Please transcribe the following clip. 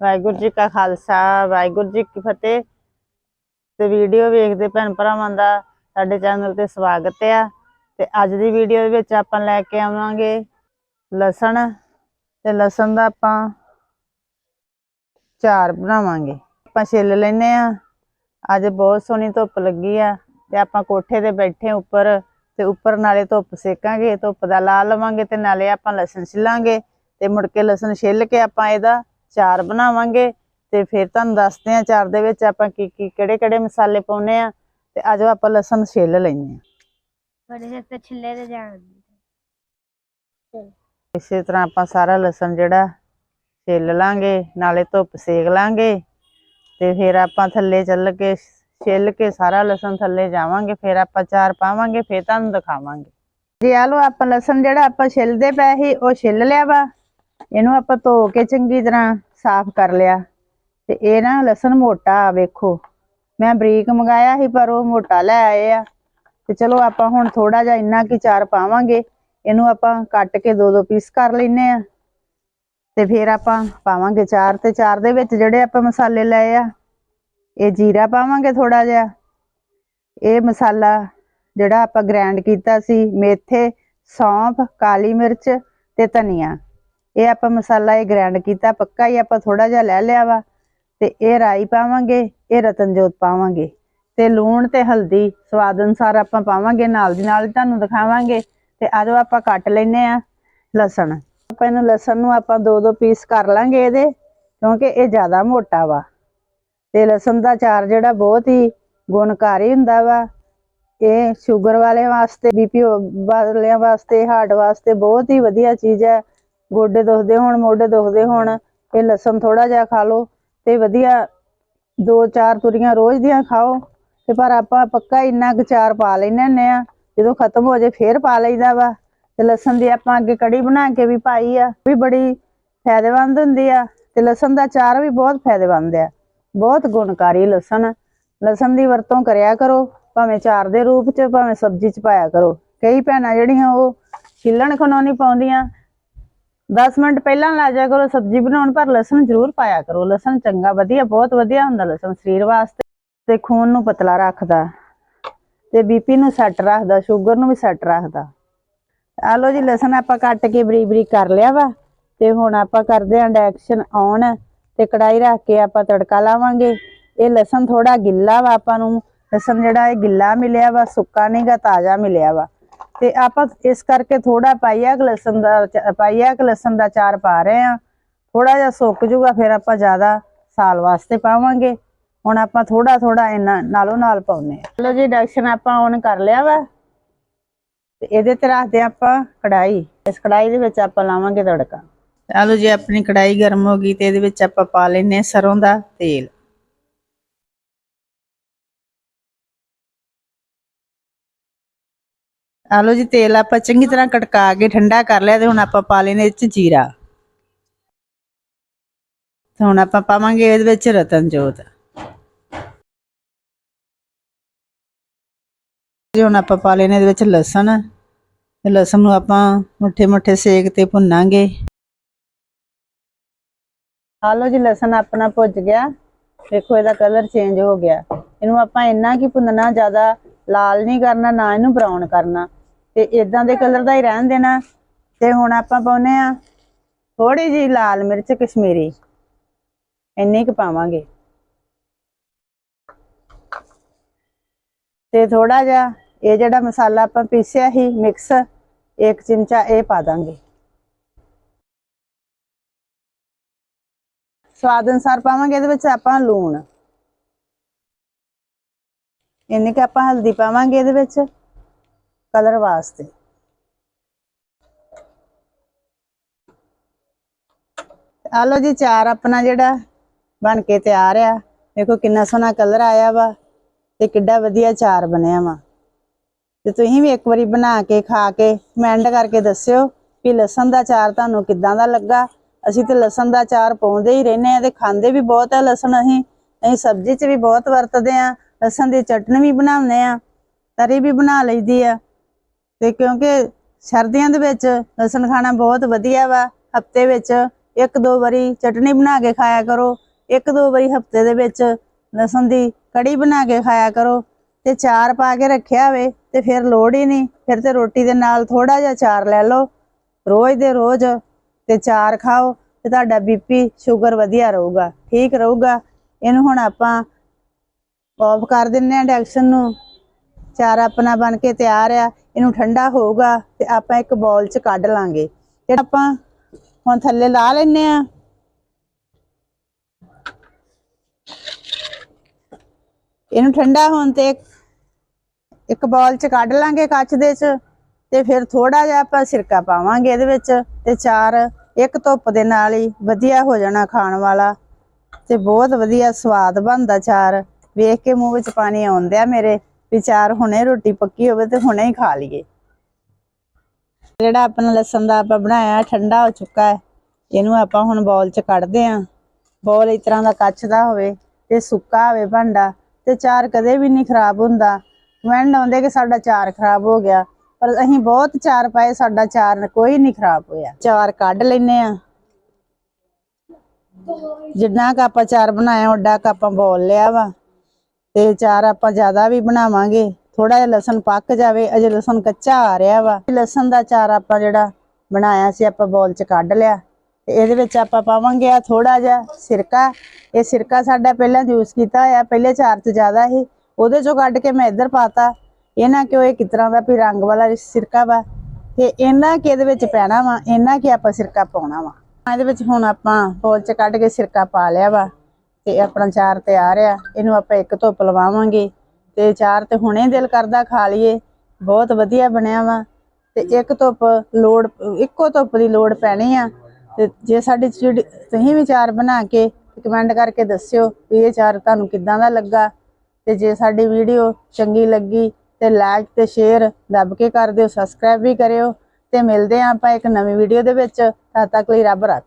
ਵਾਹਿਗੁਰੂ ਜੀ ਕਾ ਖਾਲਸਾ, ਵਾਹਿਗੁਰੂ ਜੀ ਕੀ ਫਤਿਹ। ਤੇ ਵੀਡੀਓ ਵੇਖਦੇ ਭੈਣ ਭਰਾਵਾਂ ਦਾ ਸਾਡੇ ਚੈਨਲ ਤੇ ਸਵਾਗਤ ਆ। ਤੇ ਅੱਜ ਦੀ ਵੀਡੀਓ ਦੇ ਵਿੱਚ ਆਪਾਂ ਲੈ ਕੇ ਆਵਾਂਗੇ ਲਸਣ। ਤੇ ਲਸਣ ਦਾ ਆਪਾਂ ਚਾਰ ਬਣਾਵਾਂਗੇ। ਆਪਾਂ ਛਿੱਲ ਲੈਨੇ ਆ ਅੱਜ ਬਹੁਤ ਸੋਹਣੀ ਧੁੱਪ ਲੱਗੀ ਆ। ਤੇ ਆਪਾਂ ਕੋਠੇ ਤੇ ਬੈਠੇ ਉੱਪਰ। ਤੇ ਉੱਪਰ ਨਾਲੇ ਧੁੱਪ ਸੇਕਾਂਗੇ। ਧੁੱਪ ਦਾ ਲਾ ਲਵਾਂਗੇ ਤੇ ਨਾਲੇ ਆਪਾਂ ਲਸਣ ਛਿੱਲਾਂਗੇ। ਤੇ ਮੁੜ ਕੇ ਲਸਣ ਛਿੱਲ ਕੇ ਆਪਾਂ ਇਹਦਾ ਚਾਰ ਬਣਾਵਾਂਗੇ ਤੇ ਫਿਰ ਤੁਹਾਨੂੰ ਦੱਸਦੇ ਆ ਚਾਰ ਦੇ ਵਿੱਚ ਆਪਾਂ ਕੀ ਕੀ ਕਿਹੜੇ ਕਿਹੜੇ ਮਸਾਲੇ ਪਾਉਨੇ ਆ ਤੇ ਅੱਜ ਆਪਾਂ ਲਸਣ ਛਿੱਲ ਲੈਨੇ ਆ ਬੜੇ ਸਿਰ ਤੇ ਛਿੱਲੇ ਤੇ ਜਾਣ ਇਸੇ ਤਰ੍ਹਾਂ ਆਪਾਂ ਸਾਰਾ ਲਸਣ ਜਿਹੜਾ ਛਿੱਲ ਲਾਂਗੇ ਨਾਲੇ ਧੁੱਪ ਸੇਕ ਲਾਂਗੇ ਤੇ ਫਿਰ ਆਪਾਂ ਥੱਲੇ ਚੱਲ ਕੇ ਛਿੱਲ ਕੇ ਸਾਰਾ ਲਸਣ ਥੱਲੇ ਜਾਵਾਂਗੇ ਫਿਰ ਆਪਾਂ ਚਾਰ ਪਾਵਾਂਗੇ ਫਿਰ ਤੁਹਾਨੂੰ ਦਿਖਾਵਾਂਗੇ। ਜੀ ਆ ਲੋ ਆਪਾਂ ਲਸਣ ਜਿਹੜਾ ਆਪਾਂ ਛਿੱਲਦੇ ਪਏ ਸੀ ਉਹ ਛਿੱਲ ਲਿਆ ਵਾ। ਇਹਨੂੰ ਆਪਾਂ ਧੋ ਕੇ ਚੰਗੀ ਤਰ੍ਹਾਂ ਸਾਫ਼ ਕਰ ਲਿਆ। ਤੇ ਇਹ ਨਾ ਲਸਣ ਮੋਟਾ ਆ ਵੇਖੋ। ਮੈਂ ਬਰੀਕ ਮੰਗਾਇਆ ਸੀ, ਪਰ ਉਹ ਮੋਟਾ ਲੈ ਆਏ ਆ। ਤੇ ਚਲੋ ਆਪਾਂ ਹੁਣ ਥੋੜਾ ਜਿਹਾ ਇੰਨਾ ਕੀ ਚਾਰ ਪਾਵਾਂਗੇ। ਇਹਨੂੰ ਆਪਾਂ ਕੱਟ ਕੇ ਦੋ ਦੋ ਪੀਸ ਕਰ ਲੈਨੇ ਆ। ਤੇ ਫਿਰ ਆਪਾਂ ਪਾਵਾਂਗੇ ਚਾਰ ਤੇ ਚਾਰ ਦੇ ਵਿੱਚ ਜਿਹੜੇ ਆਪਾਂ ਮਸਾਲੇ ਲਏ ਆ। ਇਹ ਜੀਰਾ ਪਾਵਾਂਗੇ ਥੋੜਾ ਜਿਹਾ। ਇਹ ਮਸਾਲਾ ਜਿਹੜਾ ਆਪਾਂ ਗ੍ਰਾਈਂਡ ਕੀਤਾ ਸੀ, ਮੇਥੇ, ਸੌਂਫ, ਕਾਲੀ ਮਿਰਚ ਤੇ ਧਨੀਆ। ਇਹ ਆਪਾਂ ਮਸਾਲਾ ਇਹ ਗ੍ਰਾਈਂਡ ਕੀਤਾ, ਪੱਕਾ ਹੀ ਆਪਾਂ ਥੋੜਾ ਜਿਹਾ ਲੈ ਲਿਆ ਵਾ ਤੇ ਇਹ ਰਾਈ ਪਾਵਾਂਗੇ, ਇਹ ਰਤਨਜੋਤ ਪਾਵਾਂਗੇ ਤੇ ਲੂਣ ਤੇ ਹਲਦੀ ਸਵਾਦ ਅਨੁਸਾਰ ਆਪਾਂ ਪਾਵਾਂਗੇ, ਨਾਲ ਦੀ ਨਾਲ ਤੁਹਾਨੂੰ ਦਿਖਾਵਾਂਗੇ ਤੇ ਆਜੋ ਆਪਾਂ ਕੱਟ ਲੈਨੇ ਆ ਲਸਣ। ਆਪਾਂ ਇਹਨੂੰ ਲਸਣ ਨੂੰ ਆਪਾਂ ਦੋ ਦੋ ਪੀਸ ਕਰ ਲਾਂਗੇ ਇਹਦੇ, ਕਿਉਂਕਿ ਇਹ ਜ਼ਿਆਦਾ ਮੋਟਾ ਵਾ। ਤੇ ਲਸਣ ਦਾ ਚਾਰ ਜਿਹੜਾ ਬਹੁਤ ਹੀ ਗੁਣਕਾਰੀ ਹੁੰਦਾ ਵਾ। ਇਹ ਸ਼ੂਗਰ ਵਾਲਿਆਂ ਵਾਸਤੇ ਬੀਪੀ ਵਾਲਿਆਂ ਵਾਸਤੇ ਹਾਰਟ ਵਾਸਤੇ ਬਹੁਤ ਹੀ ਵਧੀਆ ਚੀਜ਼ ਹੈ। ਗੋਡੇ ਦੁਖਦੇ ਹੋਣ, ਮੋਢੇ ਦੁਖਦੇ ਹੋਣ, ਇਹ ਲਸਣ ਥੋੜਾ ਜਿਹਾ ਖਾ ਲਓ ਤੇ ਵਧੀਆ ਦੋ ਚਾਰ ਤੁਰੀਆਂ ਰੋਜ਼ ਦੀਆਂ ਖਾਓ। ਤੇ ਪਰ ਆਪਾਂ ਪੱਕਾ ਇੰਨਾ ਕੁ ਚਾਰ ਪਾ ਲੈਨੇ ਹੁੰਦੇ ਆ ਜਦੋਂ ਖਤਮ ਹੋ ਜੇ ਫੇਰ ਪਾ ਲਈਦਾ ਵਾ। ਤੇ ਲਸਣ ਦੀ ਆਪਾਂ ਅੱਗੇ ਕੜੀ ਬਣਾ ਕੇ ਵੀ ਪਾਈ ਆ ਵੀ ਬੜੀ ਫਾਇਦੇਮੰਦ ਹੁੰਦੀ ਆ। ਤੇ ਲਸਣ ਦਾ ਚਾਰ ਵੀ ਬਹੁਤ ਫਾਇਦੇਮੰਦ ਆ, ਬਹੁਤ ਗੁਣਕਾਰੀ ਲਸਣ। ਲਸਣ ਦੀ ਵਰਤੋਂ ਕਰਿਆ ਕਰੋ, ਭਾਵੇਂ ਚਾਰ ਦੇ ਰੂਪ ਚ, ਭਾਵੇਂ ਸਬਜ਼ੀ ਚ ਪਾਇਆ ਕਰੋ। ਕਈ ਭੈਣਾਂ ਜਿਹੜੀਆਂ ਉਹ ਛਿੱਲਣ ਖਨੋਂ ਨਹੀਂ ਪਾਉਂਦੀਆਂ 10 ਮਿੰਟ ਪਹਿਲਾਂ ਲਾ ਜਾ ਕਰੋ, ਸਬਜ਼ੀ ਬਣਾਉਣ, ਪਰ ਲਸਣ ਜ਼ਰੂਰ ਪਾਇਆ ਕਰੋ। ਲਸਣ ਚੰਗਾ, ਵਧੀਆ, ਬਹੁਤ ਵਧੀਆ ਹੁੰਦਾ ਲਸਣ ਸਰੀਰ ਵਾਸਤੇ ਤੇ ਖੂਨ ਨੂੰ ਪਤਲਾ ਰੱਖਦਾ। ਤੇ ਬੀਪੀ ਨੂੰ ਸੈੱਟ ਰੱਖਦਾ, ਸ਼ੂਗਰ ਨੂੰ ਵੀ ਸੈੱਟ ਰੱਖਦਾ। ਆ ਲੋ ਜੀ, ਲਸਣ ਆਪਾਂ ਕੱਟ ਕੇ ਬਰੀਕ ਬਰੀਕ ਕਰ ਲਿਆ ਵਾ। ਤੇ ਹੁਣ ਆਪਾਂ ਕਰਦੇ ਆਂ ਇੰਡਕਸ਼ਨ ਔਨ ਤੇ ਕੜਾਈ ਰੱਖ ਕੇ ਆਪਾਂ ਤੜਕਾ ਲਾਵਾਂਗੇ। ਇਹ ਲਸਣ ਥੋੜਾ ਗਿੱਲਾ ਵਾ, ਆਪਾਂ ਨੂੰ ਲਸਣ ਜਿਹੜਾ ਇਹ ਗਿੱਲਾ ਮਿਲਿਆ ਵਾ, ਸੁੱਕਾ ਨਹੀਂਗਾ ਤਾਜ਼ਾ ਮਿਲਿਆ ਵਾ। ਤੇ ਆਪਾਂ ਇਸ ਕਰਕੇ ਥੋੜਾ ਪਾਈਆ ਕੁ ਲਸਣ ਦਾ ਪਾਈਆ ਲਸਣ ਦਾ ਚਾਰ ਪਾ ਰਹੇ ਆ ਥੋੜਾ ਜਿਹਾ ਸੁੱਕ ਜੂਗਾ, ਫਿਰ ਆਪਾਂ ਜ਼ਿਆਦਾ ਸਾਲ ਵਾਸਤੇ ਪਾਵਾਂਗੇ। ਹੁਣ ਆਪਾਂ ਥੋੜਾ ਥੋੜਾ ਇਹਨਾਂ ਨਾਲੋਂ ਨਾਲ ਪਾਉਨੇ ਆ ਚਲੋ ਜੀ, ਇੰਡਕਸ਼ਨ ਆਪਾਂ ਔਨ ਕਰ ਲਿਆ ਵਾ। ਤੇ ਇਹਦੇ ਤੇ ਰੱਖਦੇ ਹਾਂ ਆਪਾਂ ਕੜਾਈ ਇਸ ਕੜਾਈ ਦੇ ਵਿੱਚ ਆਪਾਂ ਲਾਵਾਂਗੇ ਤੜਕਾ। ਚਲੋ ਜੀ, ਆਪਣੀ ਕੜਾਈ ਗਰਮ ਹੋ ਗਈ ਤੇ ਇਹਦੇ ਵਿੱਚ ਆਪਾਂ ਪਾ ਲੈਨੇ ਸਰੋਂ ਦਾ ਤੇਲ। ਆਲੋ ਜੀ, ਤੇਲ ਆਪਾਂ ਚੰਗੀ ਤਰ੍ਹਾਂ ਕਟਕਾ ਕੇ ਠੰਡਾ ਕਰ ਲਿਆ ਤੇ ਹੁਣ ਆਪਾਂ ਪਾ ਲੈਨੇ ਇਹ ਚ ਜੀਰਾ। ਤੇ ਹੁਣ ਆਪਾਂ ਪਾਵਾਂਗੇ ਇਹਦੇ ਵਿੱਚ ਰਤਨਜੋਤ। ਜੀ, ਹੁਣ ਆਪਾਂ ਪਾ ਲੈਨੇ ਇਹਦੇ ਵਿੱਚ ਲਸਣ। ਤੇ ਲਸਣ ਨੂੰ ਆਪਾਂ ਮੁੱਠੇ ਮੁੱਠੇ ਸੇਕ ਤੇ ਭੁੰਨਾਂਗੇ। ਆਲੋ ਜੀ, ਲਸਣ ਆਪਣਾ ਭੁੱਜ ਗਿਆ। ਦੇਖੋ ਇਹਦਾ ਕਲਰ ਚੇਂਜ ਹੋ ਗਿਆ। ਇਹਨੂੰ ਆਪਾਂ ਇੰਨਾ ਕੀ ਭੁੰਨਣਾ, ਜ਼ਿਆਦਾ ਲਾਲ ਨਹੀਂ ਕਰਨਾ, ਨਾ ਇਹਨੂੰ ਬਰਾਊਨ ਕਰਨਾ। ਤੇ ਇਦਾਂ ਦੇ ਕਲਰ ਦਾ ਹੀ ਰਹਿਣ ਦੇਣਾ। ਤੇ ਹੁਣ ਆਪਾਂ ਪਾਉਨੇ ਆ ਥੋੜੀ ਜੀ ਲਾਲ ਮਿਰਚ ਕਸ਼ਮੀਰੀ। ਇੰਨੀ ਕੁ ਪਾਵਾਂਗੇ। ਤੇ ਥੋੜਾ ਜਿਹਾ ਇਹ ਜਿਹੜਾ ਮਸਾਲਾ ਆਪਾਂ ਪੀਸਿਆ ਸੀ ਮਿਕਸ, ਇੱਕ ਚਮਚਾ ਇਹ ਪਾ ਦਾਂਗੇ। ਸਵਾਦ ਅਨੁਸਾਰ ਪਾਵਾਂਗੇ, ਇਹਦੇ ਵਿੱਚ ਆਪਾਂ ਲੂਣ। ਇੰਨੀ ਕਿ ਆਪਾਂ ਹਲਦੀ ਪਾਵਾਂਗੇ ਇਹਦੇ ਵਿੱਚ। ਕਲਰ ਵਾਸਤੇ। ਆ ਲਓ ਜੀ, ਚਾਰ ਆਪਣਾ ਜਿਹੜਾ ਬਣ ਕੇ ਤਿਆਰ ਆ। ਦੇਖੋ ਕਿੰਨਾ ਸੋਹਣਾ ਕਲਰ ਆਇਆ ਵਾ ਤੇ ਕਿੱਡਾ ਵਧੀਆ ਚਾਰ ਬਣਿਆ ਵਾ। ਤੇ ਤੁਸੀਂ ਵੀ ਇੱਕ ਵਾਰੀ ਬਣਾ ਕੇ, ਖਾ ਕੇ ਕਮੈਂਟ ਕਰਕੇ ਦੱਸਿਓ ਕਿ ਲਸਣ ਦਾ ਚਾਰ ਤੁਹਾਨੂੰ ਕਿੱਦਾਂ ਦਾ ਲੱਗਾ। ਅਸੀਂ ਤੇ ਲਸਣ ਦਾ ਚਾਰ ਪਾਉਂਦੇ ਹੀ ਰਹਿੰਦੇ ਆ ਤੇ ਖਾਂਦੇ ਵੀ ਬਹੁਤ ਆ ਲਸਣ ਅਸੀਂ। ਅਸੀਂ ਸਬਜ਼ੀ 'ਚ ਵੀ ਬਹੁਤ ਵਰਤਦੇ ਆ ਲਸਣ ਦੀ ਚਟਨੀ ਵੀ ਬਣਾਉਂਦੇ ਆ ਤਰੀ ਵੀ ਬਣਾ ਲਈਦੀ ਆ। ਤੇ ਕਿਉਂਕਿ ਸਰਦੀਆਂ ਦੇ ਵਿੱਚ ਲਸਣ ਖਾਣਾ ਬਹੁਤ ਵਧੀਆ ਵਾ, ਹਫ਼ਤੇ ਵਿੱਚ ਇੱਕ ਦੋ ਵਾਰੀ ਚਟਨੀ ਬਣਾ ਕੇ ਖਾਇਆ ਕਰੋ, ਇੱਕ ਦੋ ਵਾਰੀ ਹਫ਼ਤੇ ਦੇ ਵਿੱਚ ਲਸਣ ਦੀ ਕੜੀ ਬਣਾ ਕੇ ਖਾਇਆ ਕਰੋ ਤੇ ਚਾਰ ਪਾ ਕੇ ਰੱਖਿਆ ਹੋਵੇ ਤੇ ਫਿਰ ਲੋੜ ਹੀ ਨਹੀਂ, ਫਿਰ ਤੇ ਰੋਟੀ ਦੇ ਨਾਲ ਥੋੜਾ ਜਿਹਾ ਚਾਰ ਲੈ ਲਓ, ਰੋਜ਼ ਦੇ ਰੋਜ਼ ਤੇ ਚਾਰ ਖਾਓ ਤੇ ਤੁਹਾਡਾ ਬੀਪੀ ਸ਼ੂਗਰ ਵਧੀਆ ਰਹੂਗਾ, ਠੀਕ ਰਹੂਗਾ। ਇਹਨੂੰ ਹੁਣ ਆਪਾਂ ਆਫ ਕਰ ਦਿੰਨੇ ਆ ਡੈਕਸ਼ਨ ਨੂੰ, ਚਾਰ ਆਪਣਾ ਬਣ ਕੇ ਤਿਆਰ ਆ। ਇਹਨੂੰ ਠੰਡਾ ਹੋਊਗਾ ਤੇ ਆਪਾਂ ਇੱਕ ਬੌਲ 'ਚ ਕੱਢ ਲਾਂਗੇ। ਤੇ ਆਪਾਂ ਹੁਣ ਥੱਲੇ ਲਾ ਲੈਨੇ ਆ ਇਹਨੂੰ ਠੰਡਾ ਹੋਣ ਤੇ ਇੱਕ- ਇੱਕ ਬੌਲ 'ਚ ਕੱਢ ਲਾਂਗੇ ਕੱਚ ਦੇ 'ਚ ਤੇ ਫਿਰ ਥੋੜਾ ਜਿਹਾ ਆਪਾਂ ਸਿਰਕਾ ਪਾਵਾਂਗੇ ਇਹਦੇ ਵਿੱਚ ਤੇ ਚਾਰ ਇੱਕ ਧੁੱਪ ਦੇ ਨਾਲ ਹੀ ਵਧੀਆ ਹੋ ਜਾਣਾ ਖਾਣ ਵਾਲਾ ਤੇ ਬਹੁਤ ਵਧੀਆ ਸਵਾਦ ਬਣਦਾ ਚਾਰ। ਵੇਖ ਕੇ ਮੂੰਹ ਵਿੱਚ ਪਾਣੀ ਆਉਂਦਿਆ ਮੇਰੇ। ਵੀ ਚਾਰ ਹੁਣੇ ਰੋਟੀ ਪੱਕੀ ਹੋਵੇ ਤੇ ਹੁਣੇ ਹੀ ਖਾ ਲਈਏ। ਜਿਹੜਾ ਆਪਣਾ ਲਸਣ ਦਾ ਆਪਾਂ ਬਣਾਇਆ, ਠੰਡਾ ਹੋ ਚੁੱਕਾ ਹੈ, ਇਹਨੂੰ ਆਪਾਂ ਹੁਣ ਬੌਲ 'ਚ ਕੱਢਦੇ ਆਂ ਬੌਲ ਇਸ ਤਰ੍ਹਾਂ ਦਾ ਕੱਚ ਦਾ ਹੋਵੇ ਤੇ ਸੁੱਕਾ ਹੋਵੇ ਭਾਂਡਾ ਤੇ ਚਾਰ ਕਦੇ ਵੀ ਨਹੀਂ ਖਰਾਬ ਹੁੰਦਾ। ਕਮੈਂਟ ਆਉਂਦੇ ਕਿ ਸਾਡਾ ਚਾਰ ਖਰਾਬ ਹੋ ਗਿਆ, ਪਰ ਅਸੀਂ ਬਹੁਤ ਚਾਰ ਪਾਏ, ਸਾਡਾ ਚਾਰ ਕੋਈ ਨਹੀਂ ਖਰਾਬ ਹੋਇਆ। ਚਾਰ ਕੱਢ ਲੈਨੇ ਆ ਜਿੰਨਾ ਕੁ ਆਪਾਂ ਚਾਰ ਬਣਾਇਆ, ਓਡਾ ਕ ਆਪਾਂ ਬੋਲ ਲਿਆ ਵਾ। ਤੇ ਚਾਰ ਆਪਾਂ ਜ਼ਿਆਦਾ ਵੀ ਬਣਾਵਾਂਗੇ। ਥੋੜਾ ਜਿਹਾ ਲਸਣ ਪੱਕ ਜਾਵੇ, ਅਜੇ ਲਸਣ ਕੱਚਾ ਆ ਰਿਹਾ ਵਾ। ਲਸਣ ਦਾ ਚਾਰ ਆਪਾਂ ਜਿਹੜਾ ਬਣਾਇਆ ਸੀ, ਆਪਾਂ ਬੋਲ 'ਚ ਕੱਢ ਲਿਆ। ਤੇ ਇਹਦੇ ਵਿੱਚ ਆਪਾਂ ਪਾਵਾਂਗੇ ਆ ਥੋੜਾ ਜਿਹਾ ਸਿਰਕਾ। ਇਹ ਸਿਰਕਾ ਸਾਡਾ ਪਹਿਲਾਂ ਯੂਜ਼ ਕੀਤਾ ਹੋਇਆ, ਪਹਿਲੇ ਚਾਰ 'ਚ ਜ਼ਿਆਦਾ ਸੀ। ਉਹਦੇ 'ਚੋਂ ਕੱਢ ਕੇ ਮੈਂ ਇੱਧਰ ਪਾਤਾ। ਇਹਨਾਂ ਕਿਉਂ, ਇਹ ਕਿਸ ਤਰ੍ਹਾਂ ਦਾ ਵੀ ਰੰਗ ਵਾਲਾ ਸਿਰਕਾ ਵਾ। ਤੇ ਇਹਨਾਂ ਕਿ ਇਹਦੇ ਵਿੱਚ ਪੈਣਾ ਵਾ, ਇਹਨਾਂ ਕਿ ਆਪਾਂ ਸਿਰਕਾ ਪਾਉਣਾ ਵਾ। ਇਹਦੇ ਵਿੱਚ ਹੁਣ ਆਪਾਂ ਬੋਲ 'ਚ ਕੱਢ ਕੇ ਸਿਰਕਾ ਪਾ ਲਿਆ ਵਾ। ਤੇ ਆਪਣਾ ਚਾਰ ਤਿਆਰ ਆ, ਇਹਨੂੰ ਆਪਾਂ ਇੱਕ ਧੁੱਪ ਲਵਾਵਾਂਗੇ ਤੇ ਚਾਰ ਤੇ ਹੁਣੇ ਦਿਲ ਕਰਦਾ ਖਾ ਲਈਏ, ਬਹੁਤ ਵਧੀਆ ਬਣਿਆ ਵਾ ਤੇ ਇੱਕ ਧੁੱਪ ਲੋੜ, ਇੱਕੋ ਧੁੱਪ ਦੀ ਲੋੜ ਪੈਣੀ ਆ ਤੇ ਜੇ ਸਾਡੀ ਜਿਹੜੀ ਤੁਸੀਂ ਵੀ ਚਾਰ ਬਣਾ ਕੇ ਕਮੈਂਟ ਕਰਕੇ ਦੱਸਿਓ ਵੀ ਇਹ ਚਾਰ ਤੁਹਾਨੂੰ ਕਿੱਦਾਂ ਦਾ ਲੱਗਾ ਤੇ ਜੇ ਸਾਡੀ ਵੀਡੀਓ ਚੰਗੀ ਲੱਗੀ ਤੇ ਲਾਈਕ ਤੇ ਸ਼ੇਅਰ ਦੱਬ ਕੇ ਕਰ ਦਿਓ ਸਬਸਕ੍ਰਾਈਬ ਵੀ ਕਰਿਓ ਤੇ ਮਿਲਦੇ ਆਂ ਆਪਾਂ ਇੱਕ ਨਵੀਂ ਵੀਡੀਓ ਦੇ ਵਿੱਚ, ਤਦ ਤੱਕ ਲਈ ਰੱਬ ਰੱਖ।